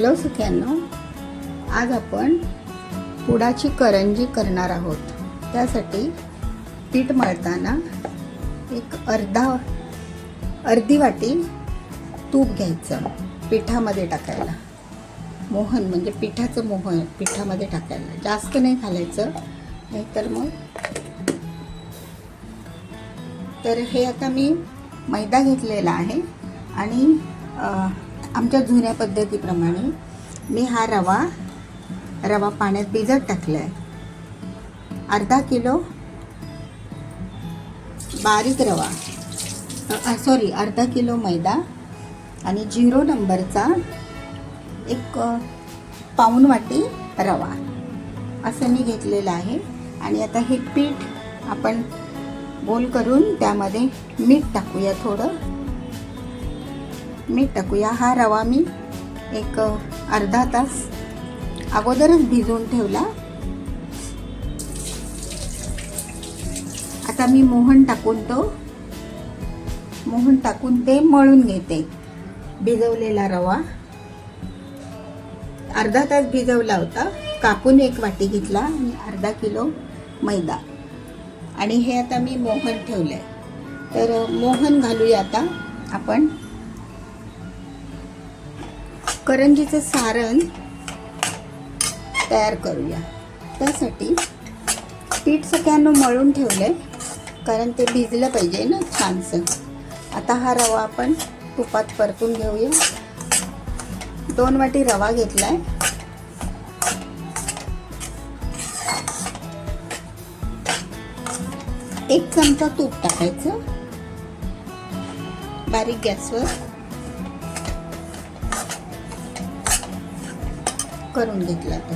Hello सगळ्यांना आज आपण पुडाची करंजी करणार आहोत. त्यासाठी पीठ मळताना एक अर्धा अर्धी वाटी तूप घ्यायचं पिठामध्ये टाकायला. मोहन म्हणजे पिठाचं मोहन पिठामध्ये टाकायला. जास्त नाही घालायचं नाहीतर मग तर हे आता मी मैदा घेतलेला आहे आणि आमच्या जुन्या पद्धतीप्रमाणे मी हा रवा रवा पाण्यात भिजत टाकला आहे अर्धा किलो बारीक रवा सॉरी अर्धा किलो मैदा आणि झिरो नंबरचा एक पाऊन पाऊण वाटी रवा. असं मी घेतलेलं आहे. आणि आता हे पीठ आपण गोल करून त्यामध्ये मीठ टाकूया थोडं. मीठ टाकूया हा रवा मी. एक अर्धा तास अगोदरच भिजवून ठेवला. आता मी मोहन टाकून तो मोहन टाकून ते मळून घेते भिजवलेला रवा. अर्धा तास भिजवला होता कापून एक वाटी घेतला आणि अर्धा किलो मैदा. आणि हे आता मी मोहन ठेवलं आहे तर मोहन घालूया आता आपण. करंजीचं सारण तयार करूया. त्यासाठी पीठ सगळ्यांना मळून ठेवलं आहे कारण ते भिजलं पाहिजे ना छानसं. आता हा रवा आपण तुपात परतून घेऊया. दोन वाटी रवा घेतला आहे एक चमचा तूप टाकायचं. बारीक गॅसवर. करून घेतला तो.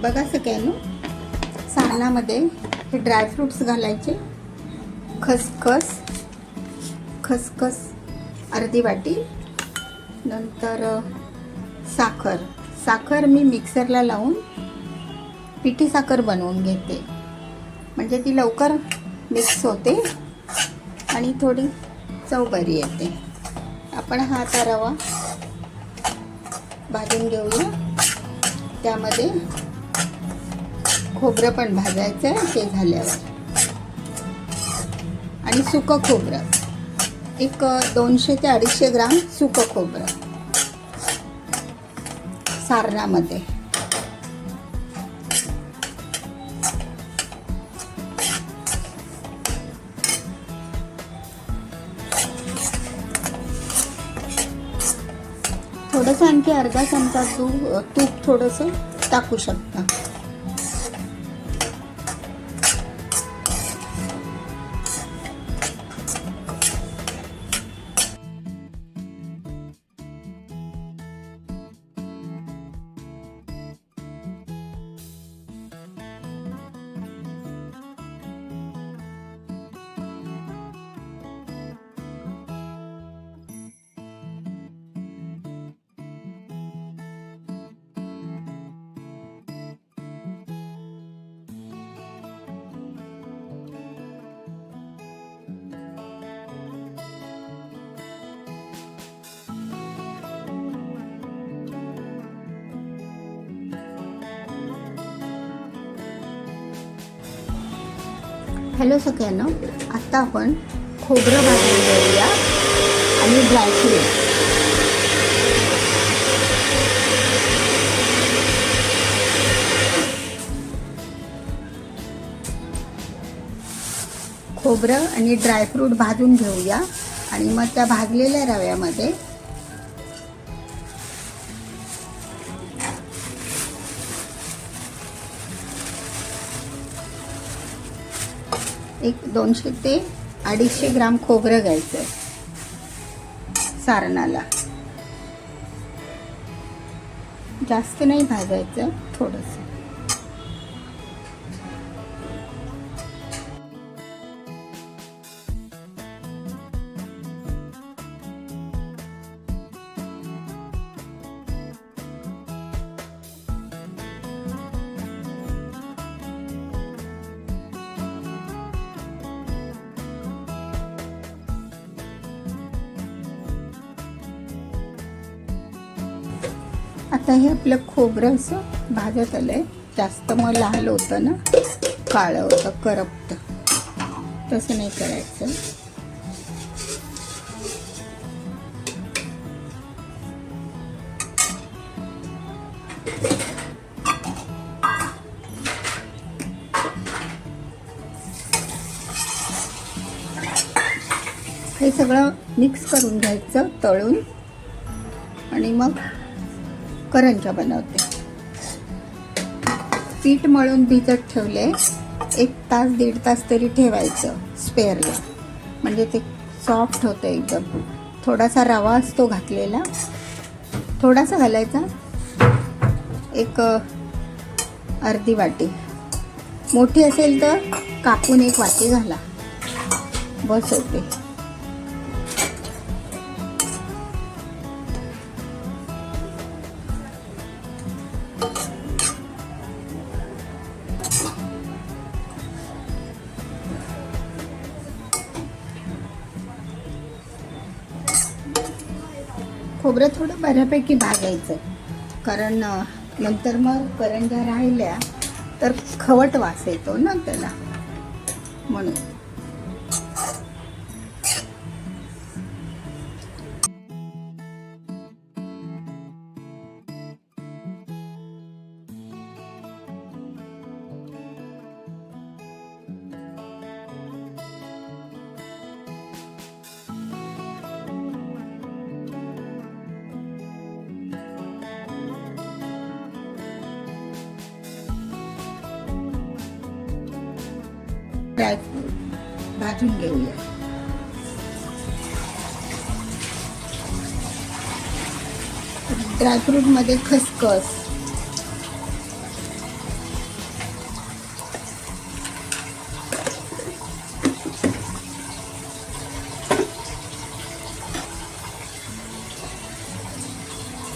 बघा सगळ्यांना सारणामध्ये हे ड्रायफ्रुट्स घालायचे. खसखस खसखस अर्धी वाटी नंतर साखर. साखर मी मिक्सरला लावून पिठी साखर बनवून घेते. म्हणजे ती लवकर मिक्स होते आणि थोडी चव बरी येते. आपण हा आता रवा भाजून घेऊया. त्यामध्ये खोबरं पण भाजायचं आहे ते झाल्यावर. आणि सुकं खोबरं. एक दोनशे ते अडीचशे ग्राम सुकं खोबरं. सारणामध्ये. थोडंसं आणखी अर्धा चमचा तूप तूप थोडंसं टाकू शकता. हॅलो सगळ्यांना आत्ता आपण खोबरं भाजून घेऊया आणि ड्रायफ्रूट खोबरं आणि ड्रायफ्रूट भाजून घेऊया आणि मग त्या भाजलेल्या रव्यामध्ये एक दोनशे ते अडीचशे ग्राम खोबरं घ्यायचं सारणाला. जास्त नाही भाजायचं थोडंसं. आता हे आपलं खोबरं असं भाजत आहे जास्त मग लाल होतं ना काळं होतं करपतं. तसं नाही करायचं. हे सगळं मिक्स करून घ्यायचं तळून. आणि मग करंजा बनवते. पीठ मळून भिजत ठेवले. एक तास दीड तास तरी ठेवायचं स्पेअरला म्हणजे ते सॉफ्ट होतं एकदम. थोडासा रवा असतो घातलेला. थोडासा घालायचा. एक अर्धी वाटी. मोठी असेल तर कापून एक वाटी घाला. बस होते खोबरं थोडं बऱ्यापैकी भाजायचं कारण नंतर मग करंजा राहिल्या तर खवट वास येतो ना त्याला. म्हणून. ड्रायफ्रूटमध्ये खसखस.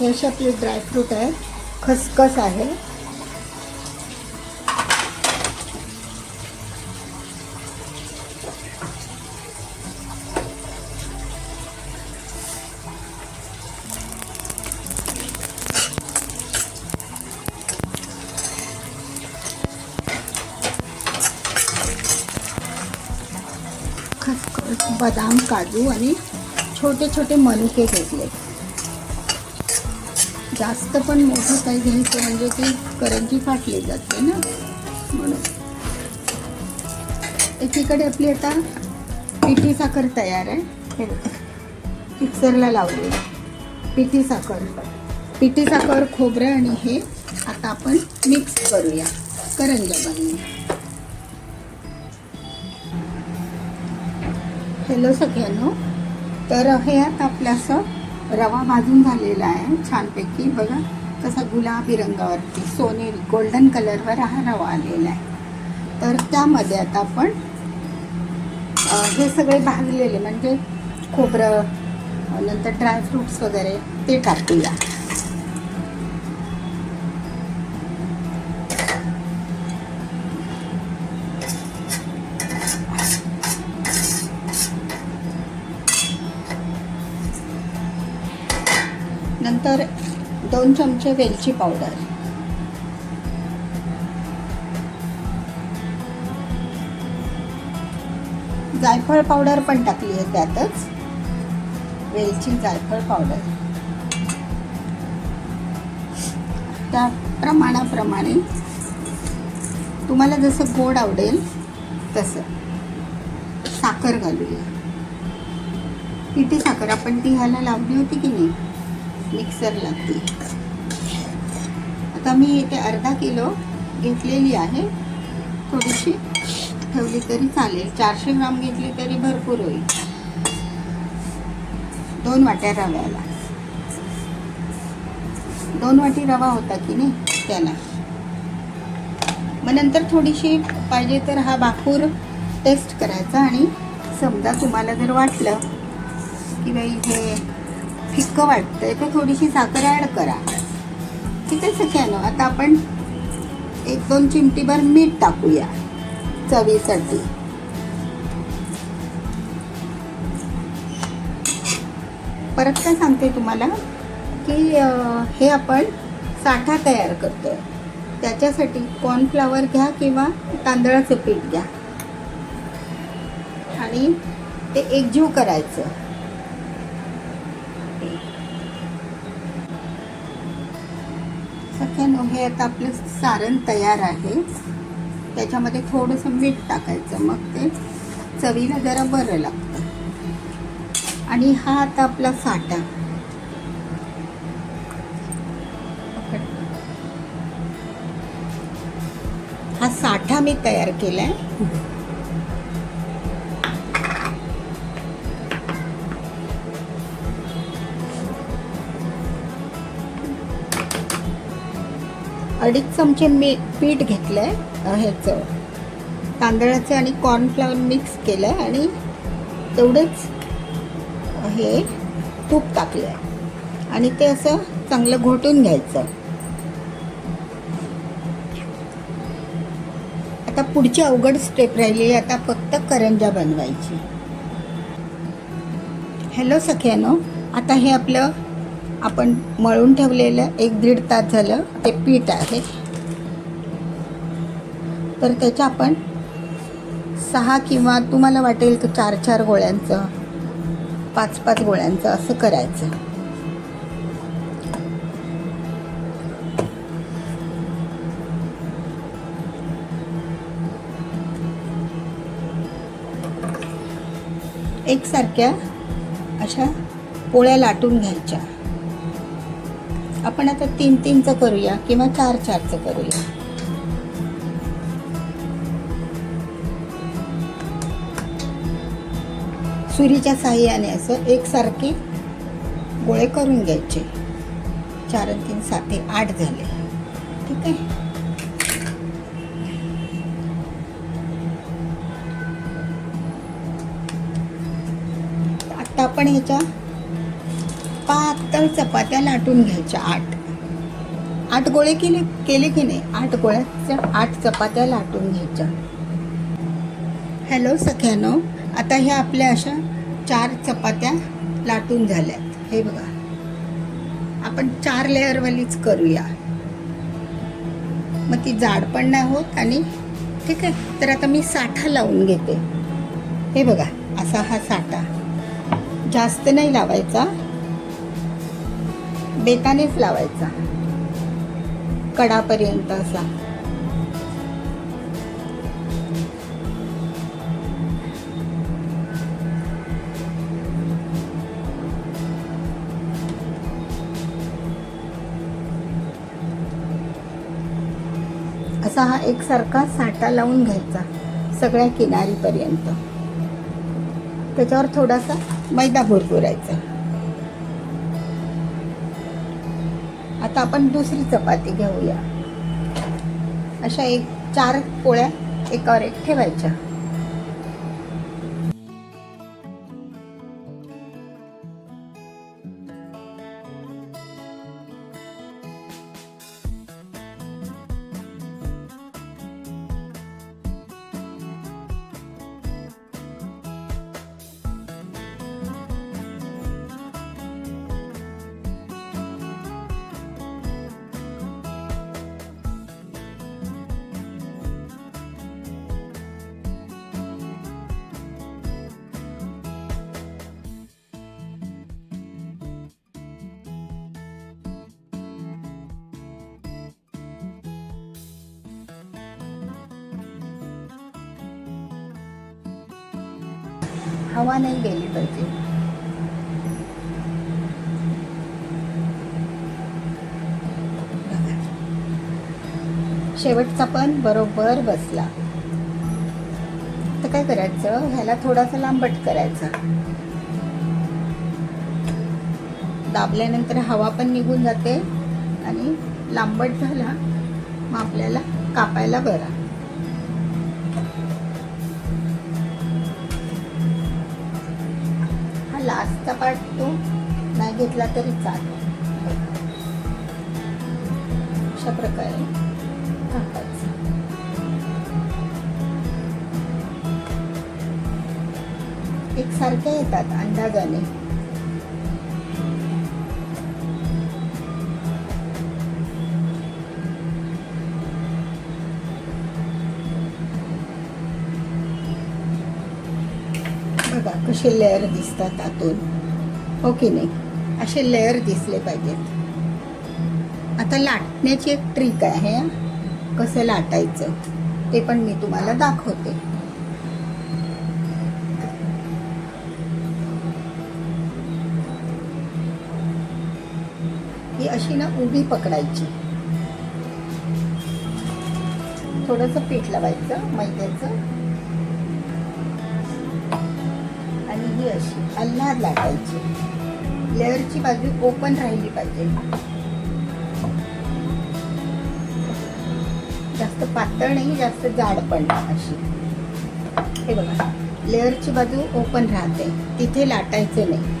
हे असे आपले ड्रायफ्रूट खसखस आहे. काजू आणि छोटे छोटे मनुके घेतले. जास्त पण मोठं काही घ्यायचं म्हणजे ती करंजी फाटली जाते ना? म्हणून. एकीकडे आपली आता पिठी साखर तयार आहे. मिक्सरला लावली. पिठी साखर. पिठी साखर खोबरं आणि हे आता आपण मिक्स करूया. करंजा बनवून. हॅलो सगळ्यांनो. तर हे आता आपलं असं रवा भाजून झालेला आहे छानपैकी. बघा कसा गुलाबी रंगावरती सोनेरी गोल्डन कलरवर हा रवा आलेला आहे. तर त्यामध्ये आता आपण हे सगळे भाजलेले म्हणजे खोबरं नंतर ड्रायफ्रुट्स वगैरे ते टाकूया. दोन चमचे वेलची पावडर. जायफळ पावडर पण टाकली आहे त्यातच. वेलची जायफळ पावडर. त्या प्रमाणाप्रमाणे तुम्हाला जसं गोड आवडेल तसं साखर घालूया. पिठी साखर? आपण ती घ्यायला लावली होती की नाही? मिक्सरला ती आता मी इथे अर्धा किलो घेतलेली आहे. थोडीशी ठेवली तरी चालेल. चारशे ग्राम घेतली तरी भरपूर होईल. दोन वाट्या रव्याला. दोन वाटी रवा होता की नाही? त्याला. मग नंतर थोडीशी पाहिजे तर हा भाकूर टेस्ट करायचा आणि समजा तुम्हाला जर वाटलं की बाई हे फिक्कं वाटतंय. तर थोडीशी साखर ॲड करा. ठीक आहे सख्यानो? आता आपण एक दोन चिमटीभर मीठ टाकूया. चवीसाठी. परत काय सांगते तुम्हाला? की हे आपण साठा तयार करतो त्याच्यासाठी कॉर्नफ्लावर घ्या किंवा तांदळाचं पीठ घ्या. आणि ते एकजीव करायचं. सख्यानो हे आता आपलं सारण तयार आहे. त्याच्यामध्ये थोडंसं मीठ टाकायचं मग ते चवीला जरा बरं लागतं. आणि हा आता आपला साठा. हा साठा मी तयार केला आहे अडीच चमचे मी पीठ घेतलं आहे ह्याचं. तांदळाचं आणि कॉर्नफ्लॉवर मिक्स केलं आहे आणि तेवढंच हे तूप टाकलं आहे आणि ते असं चांगलं घोटून घ्यायचं. आता पुढची अवघड स्टेप राहिली आता फक्त करंजा बनवायची. हॅलो सख्यानो. आता हे आपलं आपण मळून ठेवलेलं एक दीड तास झालं ते पीठ आहे. तर त्याच्या आपण सहा किंवा तुम्हाला वाटेल की चार चार गोळ्यांचं पाच पाच गोळ्यांचं असं करायचं. एकसारख्या अशा पोळ्या लाटून घ्यायच्या. आपण आता तीन तीनचं करूया किंवा चार चारचं करूया. सुरीच्या साह्याने असं एकसारखे गोळे करून घ्यायचे. चार तीन सात आठ झाले. ठीक आहे? आता आपण ह्याच्या पातळ चपात्या लाटून घ्यायच्या आठ. आठ गोळे केले केले की नाही? आठ गोळ्याच्या आठ चपात्या लाटून घ्यायच्या. हॅलो सख्यानो आता ह्या आपल्या अशा चार चपात्या लाटून झाल्यात हे बघा. आपण चार लेअरवालीच करूया. मग ती जाड पण नाही होत आणि ठीक आहे तर आता मी साठा लावून घेते. हे बघा असा हा साठा. जास्त नाही लावायचा. बेतानेच लावायचा. कडापर्यंत असा. असा हा एकसारखा साठा लावून घ्यायचा सगळ्या किनारीपर्यंत. त्याच्यावर थोडासा मैदा भुरभुरायचा. आता आपण दुसरी चपाती घेऊया. अशा एक चार पोळ्या एकावर एक ठेवायच्या. हवा नाही गेली पाहिजे. शेवटचा पण बरोबर बसला. तर काय करायचं? ह्याला थोडासा लांबट करायचा. दाबल्यानंतर हवा पण निघून जाते आणि लांबट झाला मग आपल्याला कापायला बरा. जास्त लास्टचा नाही घेतला तरी चालेल. अशा प्रकारे टाकायचं एकसारख्या येतात अंदाजाने. असे लेअर दिसतात आतून. हो की नाही? असे लेअर दिसले पाहिजेत. आता लाटण्याची एक ट्रिक आहे कसं लाटायचं? ते पण मी तुम्हाला दाखवते. ही अशी ना उभी पकडायची. थोडंसं पीठ लावायचं मैद्याचं. आणि अशी अल्लाद लाटायची. लेअरची बाजू ओपन राहिली पाहिजे. जास्त पातळ नाही जास्त जाड पण अशी. हे बघा लेअरची बाजू ओपन राहते. तिथे लाटायचं नाही.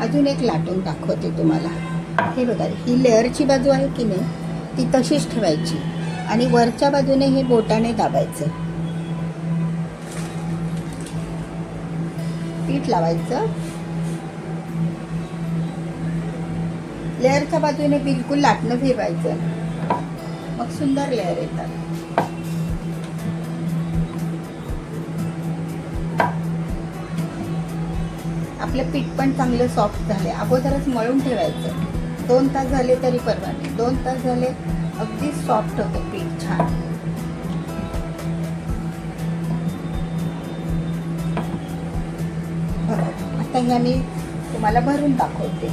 अजून एक लाटून दाखवते तुम्हाला. हे बघा ही लेअरची बाजू आहे की नाही ती तशीच ठेवायची. आणि वरच्या बाजूने हे बोटाने दाबायचं. पीठ लावायचं. लेअरच्या बाजूने बिलकुल लाटणं फिरवायचं. मग सुंदर लेअर येतात. आपलं पीठ पण चांगलं सॉफ्ट झाले अगोदरच मळून ठेवायचं. दोन तास झाले तरी परवा नाही. दोन तास झाले अगदी सॉफ्ट होतं पीठ छान. आता ह्या मी तुम्हाला भरून दाखवते.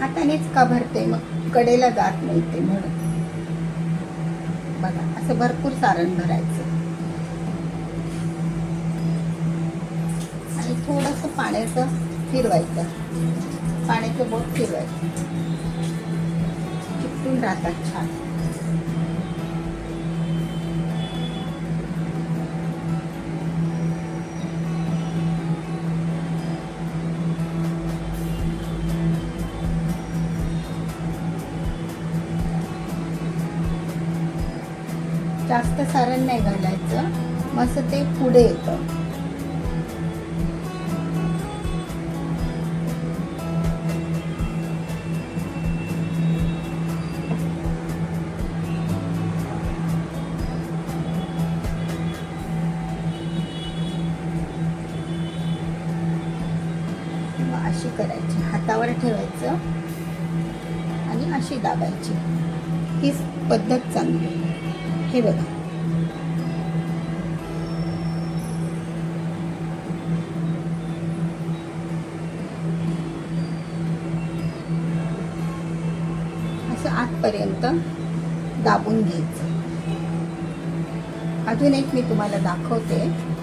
हातानेच का भरते कडेला जात नाही ते म्हणून. बघा असं भरपूर सारण भरायचं. आणि थोडस पाण्याचं फिरवायचं. पाण्याचं बोट फिरवायचं. चिपटून राहतात छान. जास्त सारण नाही घालायचं. मस्त ते पुढे येतं. मग अशी करायची. हातावर ठेवायचं. आणि अशी दाबायची. हीच पद्धत चांगली. हे बघा. असं आतपर्यंत दाबून घ्यायचं. अजून एक मी तुम्हाला दाखवते.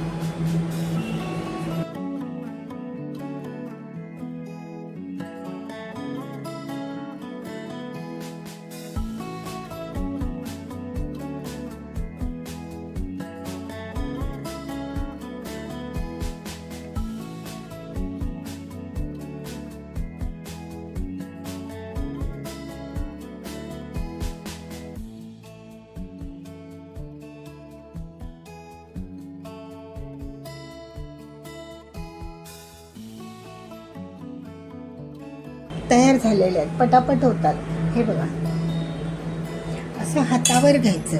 तयार झालेले आहेत पटापट होतात. हे बघा. असं हातावर घ्यायचं.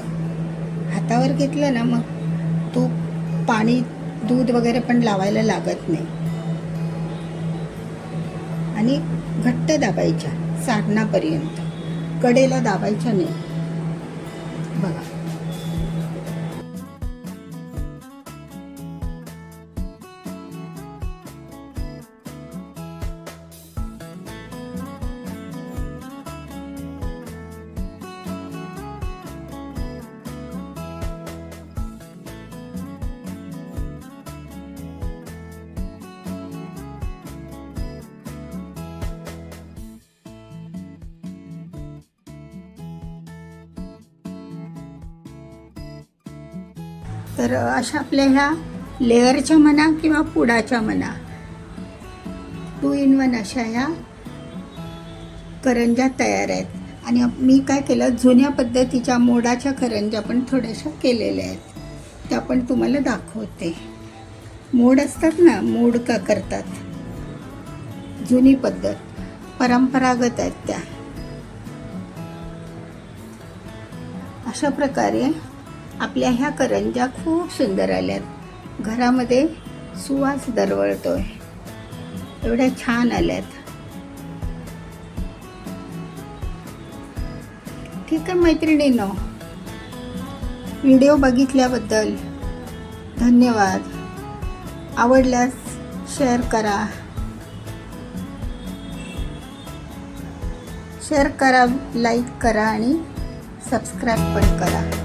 हातावर घेतलं ना मग तूप पाणी दूध वगैरे पण लावायला लागत नाही. आणि घट्ट दाबायच्या साधनापर्यंत कडेला दाबायच्या नाही. तर अशा आपल्या ह्या लेअरच्या म्हणा किंवा पुडाच्या म्हणा टू इन वन अशा ह्या करंज्या तयार आहेत. आणि मी काय केलं जुन्या पद्धतीच्या मोडाच्या करंज्या पण थोड्याशा केलेल्या आहेत. त्या पण तुम्हाला दाखवते. मोड असतात ना मोड का करतात? जुनी पद्धत परंपरागत आहेत त्या. अशा प्रकारे आपल्या ह्या करंज्या खूप सुंदर आल्यात. घरामध्ये सुवास दरवळतोय. एवढ्या छान आल्यात. ठीक आहे मैत्रिणींनो. व्हिडिओ बघितल्याबद्दल धन्यवाद. आवडल्यास शेअर करा. शेअर करा लाईक करा आणि सबस्क्राईब पण करा.